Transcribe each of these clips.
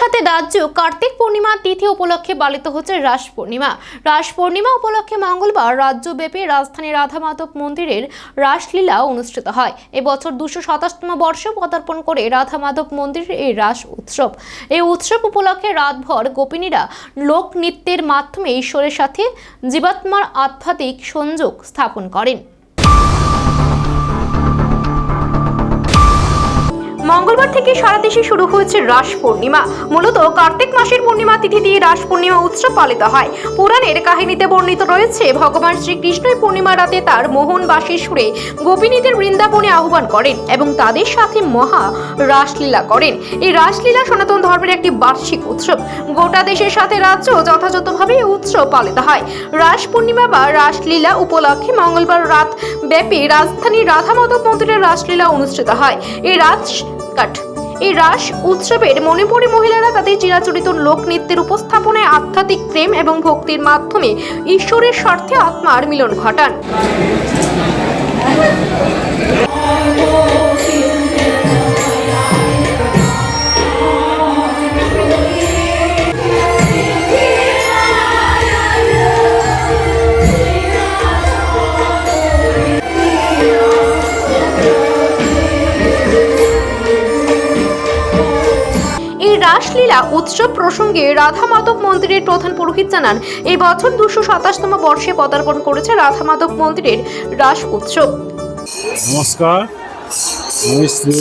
সাথে রাজ্য কার্তিক পূর্ণিমা তিথি উপলক্ষে পালিত হচ্ছে রাস পূর্ণিমা। রাস পূর্ণিমা উপলক্ষে মঙ্গলবার রাজ্যব্যাপী রাধা মাধব মন্দিরের রাসলীলা অনুষ্ঠিত হয়। এবছর দুশো সাতাশতম বর্ষে পদার্পণ করে রাধা মাধব মন্দিরের এই রাস উৎসব। এই উৎসব উপলক্ষে রাতভর গোপিনীরা লোক নৃত্যের মাধ্যমে ঈশ্বরের সাথে জীবাত্মার আধ্যাত্মিক সংযোগ স্থাপন করেন। মঙ্গলবার থেকে সারা দেশে শুরু হয়েছে রাস পূর্ণিমা। মূলত কার্তিক মাসের পূর্ণিমা তিথি দিয়ে রাস পূর্ণিমা উৎসব পালিত হয়। পুরাণের কাহিনীতে বর্ণিত রয়েছে, ভগবান শ্রীকৃষ্ণই পূর্ণিমা রাতে তার মোহনবাসী সুরে গোপিনীদের বৃন্দাবনে আহ্বান করেন এবং তাদের সাথে মহা রাসলীলা করেন। এই রাসলীলা সনাতন ধর্মের একটি বার্ষিক উৎসব। গোটা দেশের সাথে রাজ্য যথাযথভাবে উৎসব পালিত হয়। রাস পূর্ণিমা বা রাসলীলা উপলক্ষে মঙ্গলবার রাত ব্যাপী রাজধানীর রাধা মাধব মন্দিরের রাসলীলা অনুষ্ঠিত হয়। এই রাত কাট। এই রাস উৎসবের মণিপুরী মহিলারা তাদের চিরাচরিত লোকনৃত্যের উপস্থাপনায় আধ্যাত্মিক প্রেম এবং ভক্তির মাধ্যমে ঈশ্বরের স্বার্থে আত্মার মিলন ঘটান। রাসলীলা উৎসব প্রসঙ্গে রাধা মাধব মন্দিরের প্রধান পুরোহিত জানান, এই বছর দুশো সাতাশতম বর্ষে পদার্পণ করেছে রাধা মাধব মন্দিরের রাস উৎসব। নমস্কার, আমি শ্রী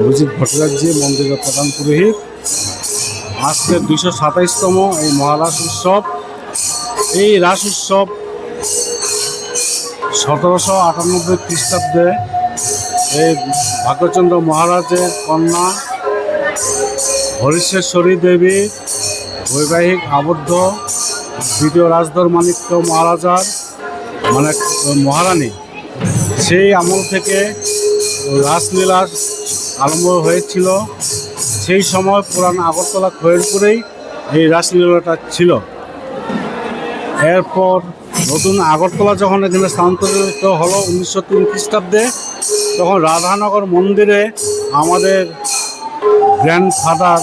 অভিজিৎ ভট্টাচার্য মন্দিরের প্রধান পুরোহিত। আজকে দুইশো সাতাইশতম এই মহারাস উৎসব। এই রাস উৎসব সতেরোশো আটানব্বই খ্রিস্টাব্দে এই ভাগ্যচন্দ্র মহারাজের কন্যা হরিশেশ্বরী দেবী, বৈবাহিক আবদ্ধ, দ্বিতীয় রাজধর মাণিক্য মহারাজার মানে মহারানী। সেই আমল থেকে রাসলীলা আরম্ভ হয়েছিল। সেই সময় পুরান আগরতলা খয়েরপুরেই এই রাসলীলাটা ছিল। এরপর নতুন আগরতলা যখন এখানে স্থানান্তরিত হলো উনিশশো তিন খ্রিস্টাব্দে, তখন রাধানগর মন্দিরে আমাদের গ্র্যান্ডফাদার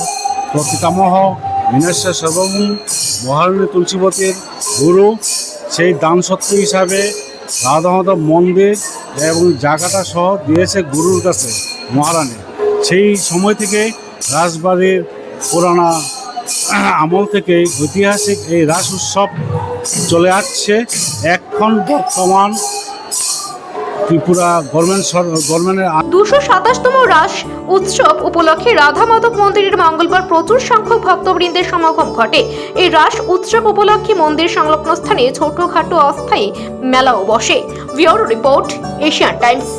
প্রতিকামহ মীনেশ্বর সর্বভূম মহারণী তুলসীবতীর গুরু, সেই দানসত্ত্ব হিসাবে রাধামাধব মন্দির এবং জায়গাটা সহ দিয়েছে গুরুর কাছে মহারানী। সেই সময় থেকে রাজবাড়ির পুরানা আমল থেকে ঐতিহাসিক এই রাস উৎসব চলে আসছে। এখন বর্তমান ত্রিপুরা গভর্নমেন্ট গভর্নমেন্টের দুশো সাতাশতম রাস উৎসব উপলক্ষে রাধা মাধব মন্দিরের মঙ্গলবার প্রচুর সংখ্যক ভক্তবৃন্দের সমাগম ঘটে। এই রাস উৎসব উপলক্ষে মন্দির সংলগ্ন স্থানে ছোটখাটো অস্থায়ী মেলাও বসে। Bureau report Asian Times.